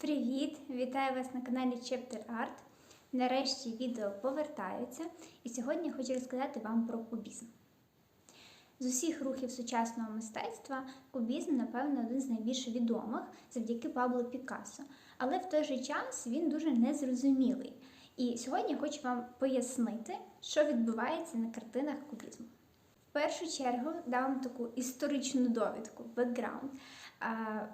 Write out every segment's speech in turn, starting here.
Привіт! Вітаю вас на каналі Chapter Art. Нарешті відео повертаються, і сьогодні хочу розказати вам про кубізм. З усіх рухів сучасного мистецтва кубізм, напевно, один з найбільш відомих завдяки Пабло Пікассо. Але в той же час він дуже незрозумілий. І сьогодні я хочу вам пояснити, що відбувається на картинах кубізму. В першу чергу дам таку історичну довідку, бекграунд.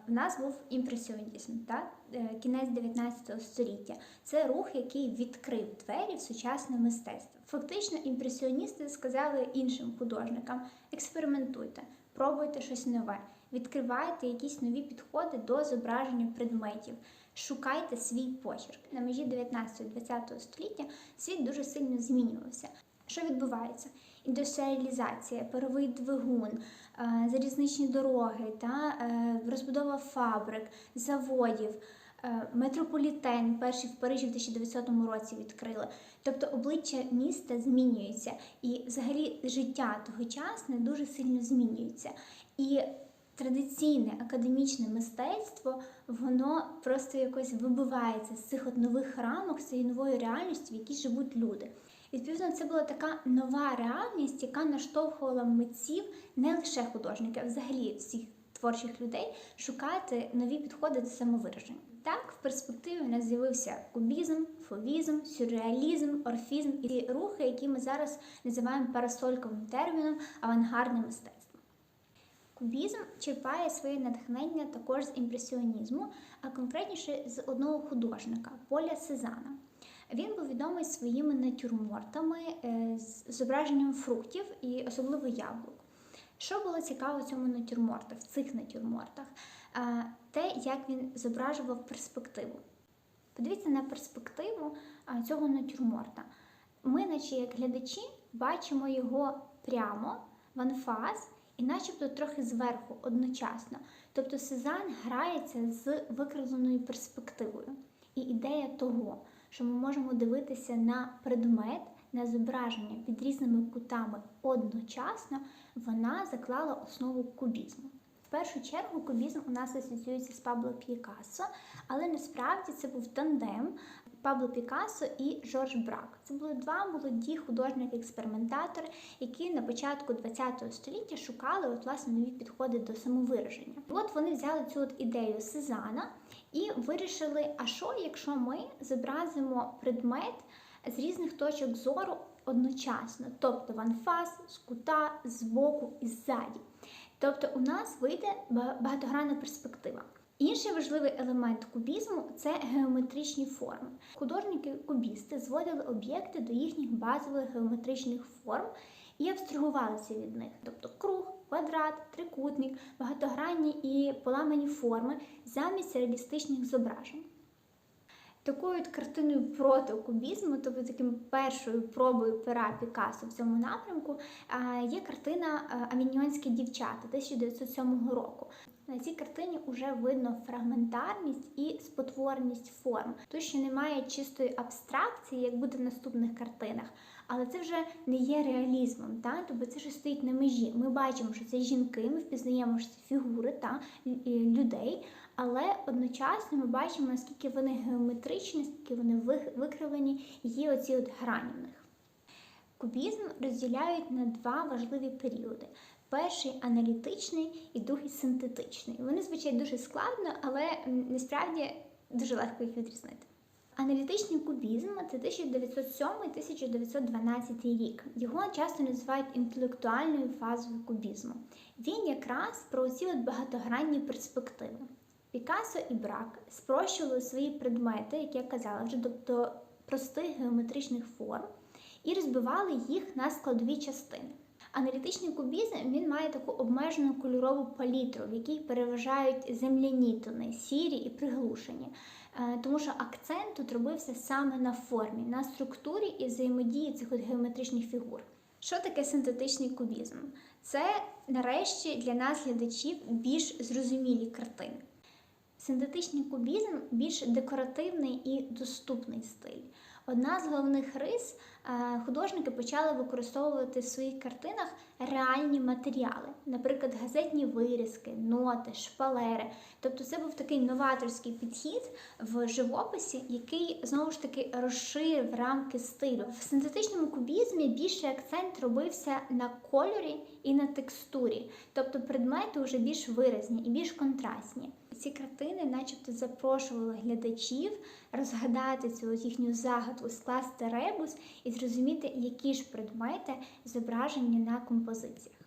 В нас був імпресіонізм, так? Е, кінець 19 століття. Це рух, який відкрив двері в сучасне мистецтво. Фактично, імпресіоністи сказали іншим художникам: експериментуйте, пробуйте щось нове, відкривайте якісь нові підходи до зображення предметів. Шукайте свій почерк. На межі 19-20 століття світ дуже сильно змінювався. Що відбувається? Індустріалізація, паровий двигун, е, залізничні дороги, та е, розбудова фабрик, заводів, е, метрополітен, перший в Парижі в 1900 році відкрили. Тобто обличчя міста змінюється, і взагалі життя тогочасне дуже сильно змінюється. І традиційне академічне мистецтво, воно просто якось вибивається з цих от нових рамок, з цієї нової реальності, в якій живуть люди. Відповідно, це була така нова реальність, яка наштовхувала митців, не лише художників, а взагалі всіх творчих людей шукати нові підходи до самовираження. Так, в перспективі у нас з'явився кубізм, фовізм, сюрреалізм, орфізм і рухи, які ми зараз називаємо парасольковим терміном авангардне мистецтво. Кубізм черпає своє натхнення також з імпресіонізму, а конкретніше з одного художника Поля Сезана. Він був відомий своїми натюрмортами е, з зображенням фруктів і особливо яблук. Що було цікаво в цьому натюрмортах, в цих натюрмортах? Те, як він зображував перспективу. Подивіться на перспективу цього натюрморта. Ми, наче як глядачі, бачимо його прямо в анфас і начебто трохи зверху одночасно. Тобто Сезанн грається з викривленою перспективою. І ідея того, що ми можемо дивитися на предмет, на зображення під різними кутами одночасно, вона заклала основу кубізму. В першу чергу кубізм у нас асоціюється з Пабло Пікассо, але насправді це був тандем Пабло Пікассо і Жорж Брак. Це були два молоді художники-експериментатори, які на початку ХХ століття шукали от, власне нові підходи до самовираження. От вони взяли цю от ідею Сезана і вирішили: а що, якщо ми зобразимо предмет з різних точок зору одночасно, тобто в анфас, з кута, з боку і ззаді. Тобто у нас вийде багатогранна перспектива. Інший важливий елемент кубізму це геометричні форми. Художники-кубісти зводили об'єкти до їхніх базових геометричних форм і абстрагувалися від них, тобто круг, квадрат, трикутник, багатогранні і поламані форми замість реалістичних зображень. Такою от картиною проти кубізму, тобто таким першою пробою пера Пікассо в цьому напрямку, є картина Авіньйонські дівчата 1907 року. На цій картині вже видно фрагментарність і спотвореність форм. Тут ще немає чистої абстракції, як буде в наступних картинах, але це вже не є реалізмом, та? тобто це вже стоїть на межі. Ми бачимо, що це жінки, ми впізнаємо, що це фігури та людей, але одночасно ми бачимо, наскільки вони геометричні, наскільки вони викривлені, є оці от грані в них. Кубізм розділяють на два важливі періоди. Перший аналітичний і другий синтетичний. Вони звучать дуже складно, але насправді дуже легко їх відрізнити. Аналітичний кубізм це 1907-1912 рік. Його часто називають інтелектуальною фазою кубізму. Він якраз про ці багатогранні перспективи. Пікассо і Брак спрощували свої предмети, як я казала, вже до простих геометричних форм, і розбивали їх на складові частини. Аналітичний кубізм він має таку обмежену кольорову палітру, в якій переважають земляні тони, сірі і приглушені. Е, тому що акцент тут робився саме на формі, на структурі і взаємодії цих от геометричних фігур. Що таке синтетичний кубізм? Це нарешті для нас, глядачів, більш зрозумілі картини. Синтетичний кубізм більш декоративний і доступний стиль. Одна з головних рис е, художники почали використовувати в своїх картинах реальні матеріали, наприклад, газетні вирізки, ноти, шпалери. Тобто це був такий новаторський підхід в живописі, який знову ж таки розширив рамки стилю. В синтетичному кубізмі більший акцент робився на кольорі і на текстурі, тобто предмети вже більш виразні і більш контрастні. Ці картини, начебто, запрошували глядачів розгадати цю їхню загадку, скласти ребус і зрозуміти, які ж предмети зображені на композиціях.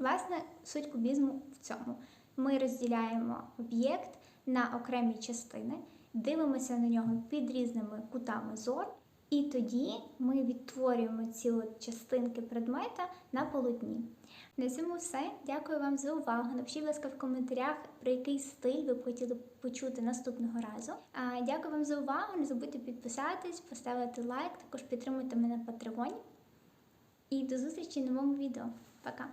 Власне, суть кубізму в цьому. Ми розділяємо об'єкт на окремі частини, дивимося на нього під різними кутами зору, і тоді ми відтворюємо ці от частинки предмета на полотні. На цьому все. Дякую вам за увагу. Напишіть, будь ласка, в коментарях, про який стиль ви б хотіли почути наступного разу. А, Дякую вам за увагу. Не забудьте підписатись, поставити лайк, також підтримуйте мене на Патреоні. І до зустрічі в новому відео. Пока!